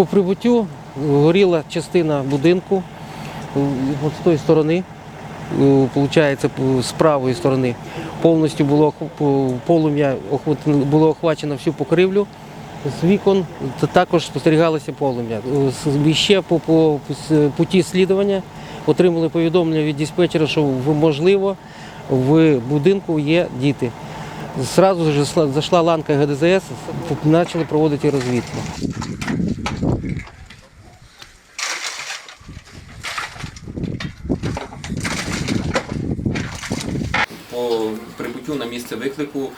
По прибуттю горіла частина будинку е, з тої сторони, е, виходить, з правої сторони, повністю було полум'я було охвачено всю покривлю. З вікон та також спостерігалося полум'я. Е, І ще по, по путі слідування отримали повідомлення від диспетчера, що можливо в будинку є діти. Зразу ж зайшла- ланка ГДЗС, почали проводити розвідку. По прибуттю на місце виклику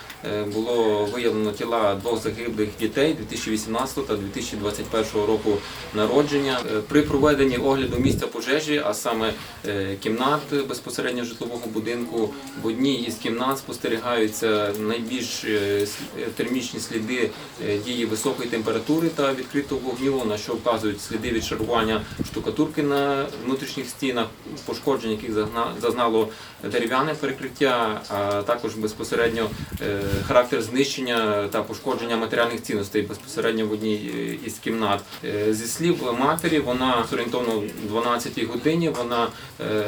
було виявлено тіла двох загиблих дітей 2018 та 2021 року народження. Е, При проведенні огляду місця пожежі, а саме е, кімнат безпосередньо житлового будинку, в одній із кімнат спостерігаються найбільш е, е, термічні сліди е, дії високої температури та відкритого вогню, на що вказують сліди відшарування штукатурки на внутрішніх стінах, пошкоджень, яких зазнало дерев'яне перекриття, а також безпосередньо е, характер знищення та пошкодження матеріальних цінностей безпосередньо в одній е, із кімнат. Е, Зі слів матері, вона орієнтовно в 12 годині вона е,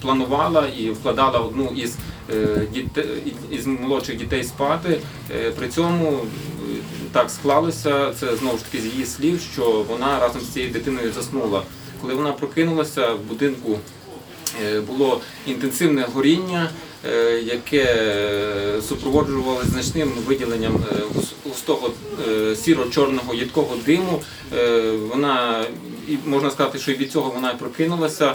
планувала і вкладала одну із дітей із молодших дітей спати. При цьому так склалося, це знову ж таки з її слів, що вона разом з цією дитиною заснула. Коли вона прокинулася в будинку. Було інтенсивне горіння, яке е, супроводжувалося значним виділенням е, гус- густого е, сіро-чорного їдкого диму. Е, Вона можна сказати, що і від цього вона і прокинулася,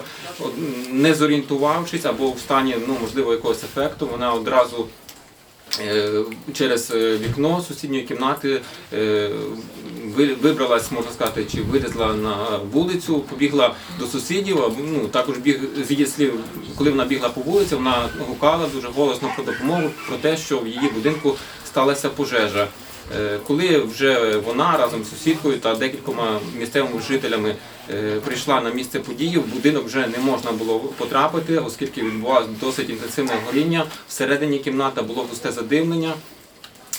не зорієнтувавшись або в стані ну можливо якогось ефекту. Вона одразу Е, через е, вікно сусідньої кімнати е, ви- вибралась, можна сказати, чи вилізла на вулицю, побігла до сусідів. Ну також біг з її слів, коли вона бігла по вулиці, вона гукала дуже голосно про допомогу про те, що в її будинку сталася пожежа. Е, Коли вже вона разом з сусідкою та декількома місцевими жителями е, прийшла на місце події, в будинок вже не можна було потрапити, оскільки відбувалося досить інтенсивне горіння. Всередині кімната було густе задимлення.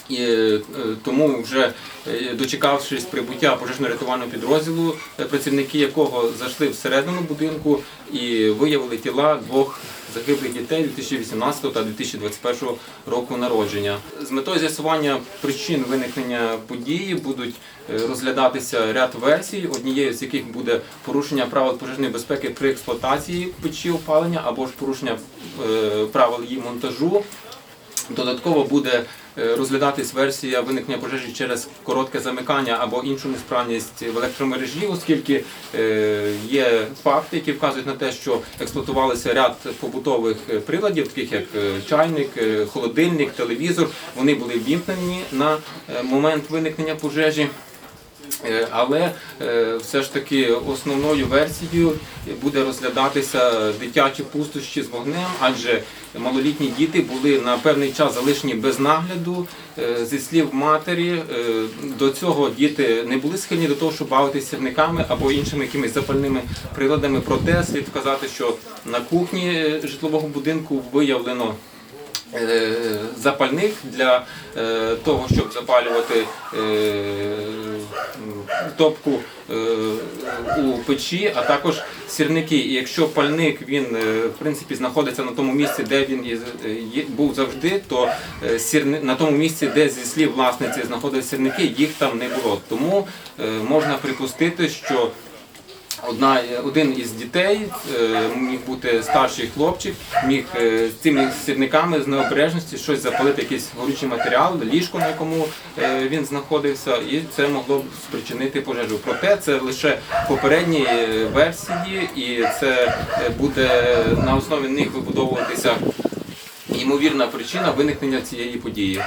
І е, тому вже е, дочекавшись прибуття пожежно-рятувального підрозділу, е, працівники якого зайшли всередину будинку і виявили тіла двох загиблих дітей 2018 та 2021 року народження. З метою з'ясування причин виникнення події будуть розглядатися ряд версій, однією з яких буде порушення правил пожежної безпеки при експлуатації печі опалення або ж порушення правил її монтажу. Додатково буде розглядатись версія виникнення пожежі через коротке замикання або іншу несправність в електромережі, оскільки е, є факти, які вказують на те, що експлуатувалися ряд побутових е, приладів, таких як е, чайник, е, холодильник, телевізор. Вони були вімкнені на е, момент виникнення пожежі. Е, Але е, все ж таки основною версією буде розглядатися дитячі пустощі з вогнем, адже малолітні діти були на певний час залишені без нагляду. Е, Зі слів матері, до цього діти не були схильні до того, щоб бавитися сірниками або іншими якимись запальними приладами. Проте слід вказати, що на кухні житлового будинку виявлено е, запальних для е, того, щоб запалювати е, топку у печі, а також сірники. І якщо пальник він в принципі знаходиться на тому місці, де він був завжди, то на тому місці, де зі слів власниці знаходилися сірники, їх там не було. Тому можна припустити, що Одна, один із дітей е, міг бути старший хлопчик, міг е, цими сірниками з необережності щось запалити, якийсь горючий матеріал, ліжко, на якому е, він знаходився, і це могло б спричинити пожежу. Проте це лише попередні версії, і це буде на основі них вибудовуватися ймовірна причина виникнення цієї події.